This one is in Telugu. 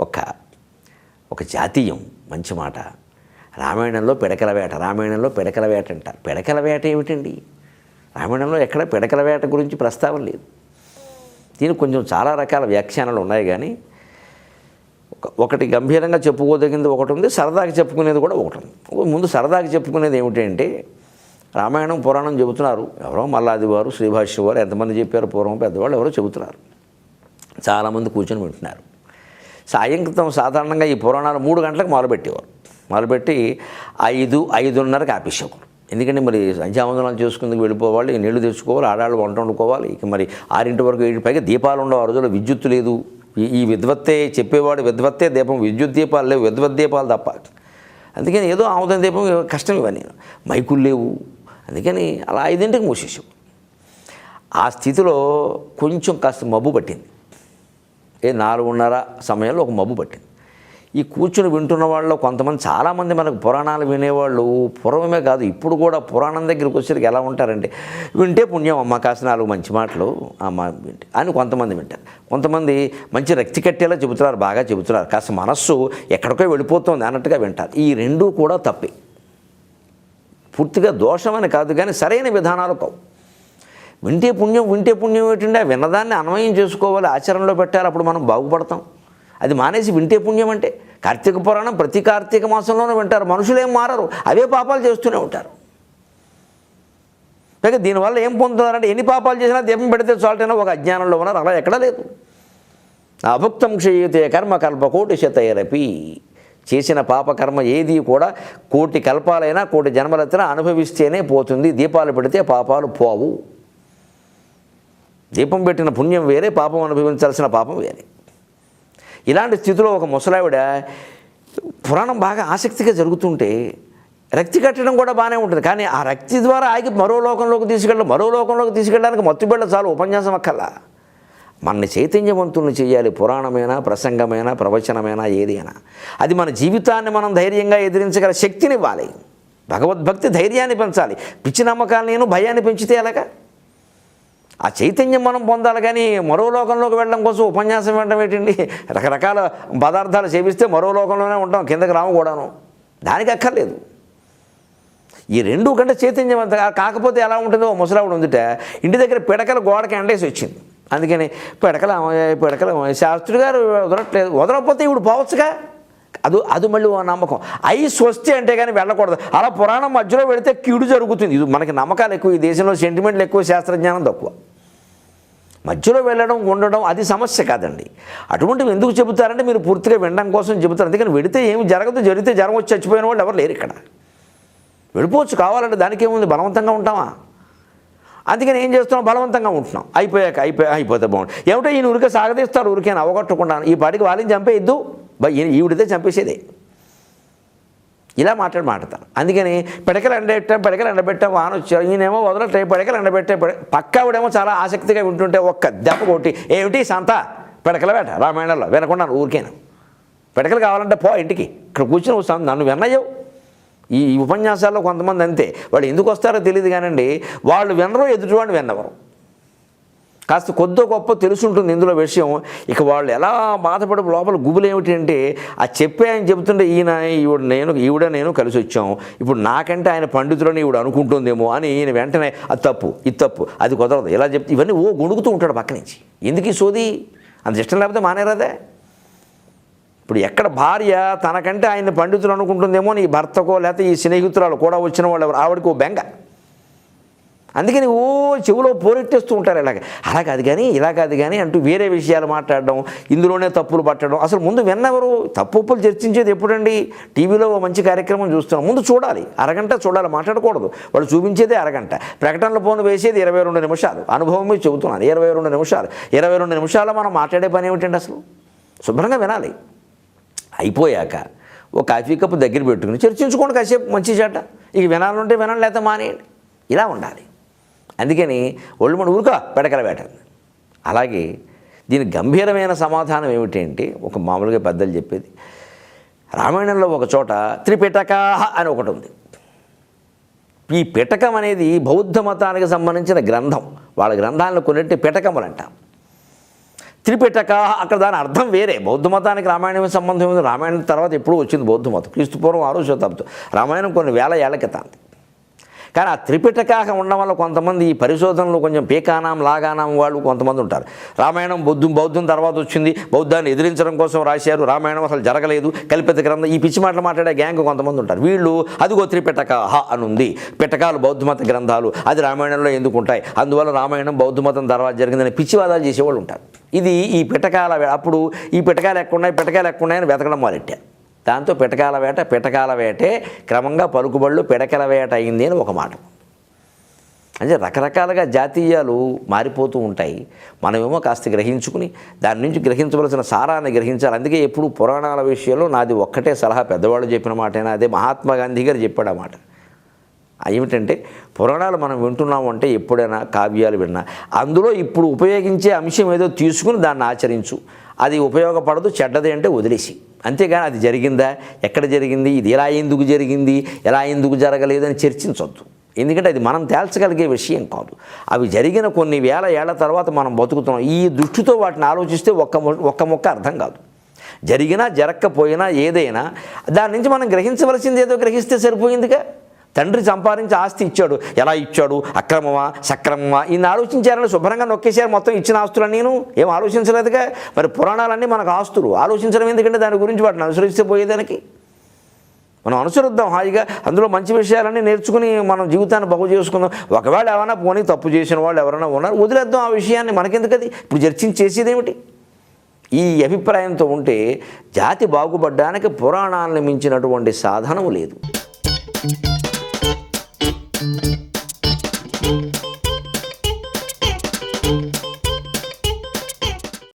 ఒక ఒక జాతీయం మంచి మాట. రామాయణంలో పిడకల వేట రామాయణంలో పిడకల వేట అంటారు పిడకల వేట ఏమిటండి? రామాయణంలో ఎక్కడ పిడకల వేట గురించి ప్రస్తావన లేదు. దీనికి కొంచెం చాలా రకాల వ్యాఖ్యానాలు ఉన్నాయి కానీ ఒక- ఒకటి గంభీరంగా చెప్పుకోదగింది ఒకటి ఉంది సరదాగా చెప్పుకునేది కూడా ఒకటి ఉంది. ముందు సరదాగా చెప్పుకునేది ఏమిటంటే రామాయణం పురాణం చెబుతున్నారు. ఎవరో మల్లాది వారు శ్రీభాష్య వారు ఎంతమంది చెప్పారు పూర్వం పెద్దవాళ్ళు ఎవరో చెబుతున్నారు. చాలామంది కూర్చొని వింటున్నారు. సాయంకృతం సాధారణంగా ఈ పురాణాలు మూడు గంటలకు మొదలుపెట్టేవారు. మొదలుపెట్టి ఐదు ఐదున్నరకు ఆపేసేవారు. ఎందుకంటే మరి సంధ్యావందనాలు చేసుకుందుకు వెళ్ళిపోవాలి నీళ్ళు తెచ్చుకోవాలి ఆడాళ్ళు వంట వండుకోవాలి ఇక మరి ఆరింటి వరకు ఏడు పైగా దీపాలు ఉండవు ఆ రోజుల్లో విద్యుత్ లేదు. ఈ ఈ విద్వత్తే చెప్పేవాడు విద్వత్తే దీపం విద్యుత్ దీపాలు లేవు విద్వత్ దీపాలు తప్ప. అందుకని ఏదో ఆముదం దీపం కష్టం ఇవన్నీ. మైకులు లేవు. అందుకని అలా ఐదింటికి మూసేసాం ఆ స్థితిలో కొంచెం కాస్త మబ్బు పట్టింది. ఏ నాలుగున్నర సమయంలో ఒక మబ్బు పట్టింది. ఈ కూర్చుని వింటున్న వాళ్ళు కొంతమంది చాలామంది మనకు పురాణాలు వినేవాళ్ళు పూర్వమే కాదు ఇప్పుడు కూడా పురాణం దగ్గరికి వచ్చేసరికి ఎలా ఉంటారంటే వింటే పుణ్యం అమ్మ కాసిన నాలుగు మంచి మాటలు అమ్మ వింటే. అని కొంతమంది వింటారు. కొంతమంది మంచి రక్తి కట్టేలా చెబుతున్నారు బాగా చెబుతున్నారు. కాస్త మనస్సు ఎక్కడికో వెళ్ళిపోతుంది అన్నట్టుగా వింటారు. ఈ రెండూ కూడా తప్పే. పూర్తిగా దోషమని కాదు కానీ సరైన విధానాలు కావు. వింటే పుణ్యం వింటే పుణ్యం ఏంటంటే విన్నదాన్ని అన్వయం చేసుకోవాలి ఆచరణలో పెట్టాలి అప్పుడు మనం బాగుపడతాం. అది మానేసి వింటే పుణ్యం అంటే కార్తీక పురాణం ప్రతి కార్తీక మాసంలోనే వింటారు. మనుషులు ఏం మారరు అవే పాపాలు చేస్తూనే ఉంటారు. పైగా దీనివల్ల ఏం పొందుతున్నారంటే ఎన్ని పాపాలు చేసినా దీపం పెడితే చాలటైనా ఒక అజ్ఞానంలో ఉన్నారు అలా ఎక్కడా లేదు. అభుక్తం క్షయతే కర్మ కల్పకోటి శతైరపి. చేసిన పాపకర్మ ఏది కూడా కోటి కల్పాలైనా కోటి జన్మలెత్తినా అనుభవిస్తేనే పోతుంది. దీపాలు పెడితే పాపాలు పోవు. దీపం పెట్టిన పుణ్యం వేరే పాపం అనుభవించాల్సిన పాపం వేరే. ఇలాంటి స్థితిలో ఒక ముసలావిడ పురాణం బాగా ఆసక్తిగా జరుగుతుంటే రక్తి కట్టడం కూడా బాగానే ఉంటుంది. కానీ ఆ రక్తి ద్వారా ఆగి మరో లోకంలోకి తీసుకెళ్ళడం మరో లోకంలోకి తీసుకెళ్ళడానికి మత్తుబిళ్ళ చాలు ఉపన్యాసం అక్కల్లా మనని చైతన్యవంతుల్ని చేయాలి పురాణమైనా ప్రసంగమైనా ప్రవచనమైనా ఏదైనా. అది మన జీవితాన్ని మనం ధైర్యంగా ఎదిరించగల శక్తిని ఇవ్వాలి భగవద్భక్తి ధైర్యాన్ని పెంచాలి. పిచ్చి నమ్మకాలను నేను భయాన్ని పెంచితే ఎలాగా? ఆ చైతన్యం మనం పొందాలి కానీ మరో లోకంలోకి వెళ్ళడం కోసం ఉపన్యాసం వినడం ఏంటండి? రకరకాల పదార్థాలు సేవిస్తే మరో లోకంలోనే ఉంటాం కిందకి రాము కూడాను. దానికి అక్కర్లేదు. ఈ రెండు కంటే చైతన్యం అంత కాకపోతే ఎలా ఉంటుందో ఓ ముసలావిడ ఉందిట ఇంటి దగ్గర పిడకల గోడకి ఎండేసి వచ్చింది. అందుకని పిడకలు పిడకల పిడకలు శాస్త్రి గారు వదలట్లేదు. వదలకపోతే ఇప్పుడు పోవచ్చుగా? అది అది మళ్ళీ ఓ నమ్మకం. అయి స్వస్తి అంటే కానీ వెళ్ళకూడదు. అలా పురాణం మధ్యలో పెడితే కీడు జరుగుతుంది. ఇది మనకి నమ్మకాలు ఎక్కువ. ఈ దేశంలో సెంటిమెంట్లు ఎక్కువ శాస్త్రజ్ఞానం తక్కువ. మధ్యలో వెళ్ళడం ఉండడం అది సమస్య కాదండి. అటువంటివి ఎందుకు చెబుతారంటే మీరు పూర్తిగా వినడం కోసం చెబుతారు. అందుకని వెడితే ఏమి జరగదు. జరిగితే జ్వరం వచ్చి చచ్చిపోయిన వాళ్ళు ఎవరు లేరు ఇక్కడ. వెళ్ళిపోవచ్చు. కావాలంటే దానికి ఏముంది బలవంతంగా ఉంటామా? అందుకని ఏం చేస్తున్నాం? బలవంతంగా ఉంటున్నాం. అయిపోయాక అయిపోయా అయిపోతే బాగుంది ఏమిటో ఈయన ఊరికే సాగదీస్తారు. ఉరికే అవగొట్టకుండా ఈ పాటికి వాళ్ళని చంపేయద్దు. ఈయన ఈవిడితే చంపేసేదే. ఇలా మాట్లాడి మాట్లాడతాను అందుకని పిడకలు ఎండబెట్టాం పిడకలు ఎండబెట్టాం వాన వచ్చారు ఈయనేమో వదలట్లే పిడకలు ఎండబెట్టే పిడ పక్కావిడేమో చాలా ఆసక్తిగా వింటుంటే ఒక్క దెబ్బ కొట్టి ఏమిటి సంత పిడకల వేట రామాయణంలో వినకుండా ఊరికేను? పిడకలు కావాలంటే పో ఇంటికి. ఇక్కడ కూర్చుని నన్ను విన్నయ్యవు ఈ ఈ ఉపన్యాసాల్లో కొంతమంది అంతే. వాళ్ళు ఎందుకు వస్తారో తెలియదు కానండి. వాళ్ళు వినరు ఎదుటివాడిని విన్నవరు కాస్త కొద్దో గొప్ప తెలుసుంటుంది ఇందులో విషయం. ఇక వాళ్ళు ఎలా బాధపడే లోపల గుబులు ఏమిటంటే ఆ చెప్పే ఆయన చెబుతుంటే ఈయన ఈవిడ నేను ఈవిడ నేను కలిసి వచ్చాం. ఇప్పుడు నాకంటే ఆయన పండితులని ఈవిడ అనుకుంటుందేమో అని ఈయన వెంటనే అది తప్పు ఇది తప్పు అది కుదరదు. ఇలా చెప్తే ఇవన్నీ ఓ గొణుగుతూ ఉంటాడు పక్క నుంచి. ఎందుకు ఈ సోది? అంత ఇష్టం లేకపోతే మానేరాదే ఇప్పుడు ఎక్కడ భార్య తనకంటే ఆయన పండితులు అనుకుంటుందేమో నీ భర్తకో లేకపోతే ఈ స్నేహితురాలు కూడా వచ్చిన వాళ్ళు ఎవరు? ఆవిడకి బెంగ. అందుకని ఓ చెవిలో పోరెట్టేస్తూ ఉంటారు ఇలాగ. అలా కాదు కానీ ఇలా కాదు కానీ అంటూ వేరే విషయాలు మాట్లాడడం ఇందులోనే తప్పులు పట్టడం. అసలు ముందు విన్నవరు తప్పు ఒప్పులు చర్చించేది ఎప్పుడండి? టీవీలో ఓ మంచి కార్యక్రమం చూస్తున్నాం. ముందు చూడాలి. అరగంట చూడాలి. మాట్లాడకూడదు. వాళ్ళు చూపించేదే అరగంట. ప్రకటనల ఫోన్ వేసేది ఇరవై రెండు నిమిషాలు. అనుభవం మీద చెబుతున్నాను. ఇరవై రెండు నిమిషాలు. ఇరవై రెండు నిమిషాలు మనం మాట్లాడే పని ఏమిటండి అసలు? శుభ్రంగా వినాలి. అయిపోయాక ఓ కాఫీ కప్పు దగ్గర పెట్టుకుని చర్చించుకోండి కాసేపు మంచి చెడ్డ ఇక వినాలంటే వినాలి లేకపోతే మానేయండి. ఇలా ఉండాలి. అందుకని ఒళ్ళు మన ఊరుక పెడకల వేట. అలాగే దీని గంభీరమైన సమాధానం ఏమిటంటే ఒక మామూలుగా పెద్దలు చెప్పేది రామాయణంలో ఒక చోట త్రిపిటక అని ఒకటి ఉంది. ఈ పిటకం అనేది బౌద్ధ మతానికి సంబంధించిన గ్రంథం. వాళ్ళ గ్రంథాలను కొన్నింటి పిటకములు అంటాం. త్రిపిటక అక్కడ దాని అర్థం వేరే. బౌద్ధ మతానికి రామాయణం సంబంధం ఉంది రామాయణం తర్వాత ఎప్పుడూ వచ్చింది బౌద్ధ మతం. క్రీస్తుపూర్వం ఆరో శతాబ్దం. రామాయణం కొన్ని వేల ఏళ్ళ క్రితం. కానీ ఆ త్రిపిటకాక ఉండడం వల్ల కొంతమంది ఈ పరిశోధనలు కొంచెం పీకానాం లాగానాం వాళ్ళు కొంతమంది ఉంటారు. రామాయణం బౌద్ధం బౌద్ధం తర్వాత వచ్చింది. బౌద్ధాన్ని ఎదిరించడం కోసం రాశారు. రామాయణం అసలు జరగలేదు. కల్పిత గ్రంథం ఈ పిచ్చి మాటలు మాట్లాడే గ్యాంగ్ కొంతమంది ఉంటారు. వీళ్ళు అదిగో త్రిపిటక అని ఉంది పిటకాలు బౌద్ధమత గ్రంథాలు. అది రామాయణంలో ఎందుకు ఉంటాయి? అందువల్ల రామాయణం బౌద్ధమతం తర్వాత జరిగిందని పిచ్చివాదాలు చేసేవాళ్ళు ఉంటారు. ఇది ఈ పిటకాల అప్పుడు ఈ పిటకాలు ఎక్కడున్నాయి పిటకాలు ఎక్కడున్నాయని వెతకడం మొదలెట్టారు. దాంతో పిటకాల వేట పిటకాల వేటే క్రమంగా పలుకుబళ్ళు పిడకల వేట అయింది అని ఒక మాట. అంటే రకరకాలుగా జాతీయాలు మారిపోతూ ఉంటాయి. మనమేమో కాస్త గ్రహించుకుని దాని నుంచి గ్రహించవలసిన సారాన్ని గ్రహించాలి. అందుకే ఎప్పుడు పురాణాల విషయంలో నాది ఒక్కటే సలహా పెద్దవాళ్ళు చెప్పిన మాటైనా అదే మహాత్మా గాంధీ గారు చెప్పాడు ఆ మాట. ఏమిటంటే పురాణాలు మనం వింటున్నాము అంటే ఎప్పుడైనా కావ్యాలు విన్నా. అందులో ఇప్పుడు ఉపయోగించే అంశం ఏదో తీసుకుని దాన్ని ఆచరించు. అది ఉపయోగపడదు చెడ్డది అంటే వదిలేసి. అంతేగాని అది జరిగిందా? ఎక్కడ జరిగింది? ఇది ఎలా ఎందుకు జరిగింది? ఎలా ఎందుకు జరగలేదని చర్చించొద్దు. చర్చించవద్దు ఎందుకంటే అది మనం తేల్చగలిగే విషయం కాదు. అవి జరిగిన కొన్ని వేల ఏళ్ళ తర్వాత మనం బతుకుతున్నాం. ఈ దృష్టితో వాటిని ఆలోచిస్తే ఒక్క ఒక్క మొక్క అర్థం కాదు. జరిగినా జరగకపోయినా ఏదైనా దాని నుంచి మనం గ్రహించవలసింది ఏదో గ్రహిస్తే సరిపోయిందిగా. తండ్రి సంపాదించి ఆస్తి ఇచ్చాడు. ఎలా ఇచ్చాడు? అక్రమమా? సక్రమమా? ఇన్ని ఆలోచించారని శుభ్రంగా నొక్కేశారు మొత్తం ఇచ్చిన ఆస్తులు నేను. ఏం ఆలోచించలేదుగా? మరి పురాణాలన్నీ మనకు ఆస్తులు. ఆలోచించడం ఎందుకంటే దాని గురించి వాటిని అనుసరిస్తే పోయేదానికి? మనం అనుసరిద్దాం హాయిగా. అందులో మంచి విషయాలన్నీ నేర్చుకుని మనం జీవితాన్ని బాగు చేసుకుందాం. ఒకవేళ ఏమైనా పోనీ తప్పు చేసిన వాళ్ళు ఎవరైనా ఉన్నారు వదిలేద్దాం ఆ విషయాన్ని. మనకెందుకది? ఇప్పుడు చర్చించి చేసేదేమిటి? ఈ అభిప్రాయంతో ఉంటే జాతి బాగుపడడానికి పురాణాలను మించినటువంటి సాధనం లేదు.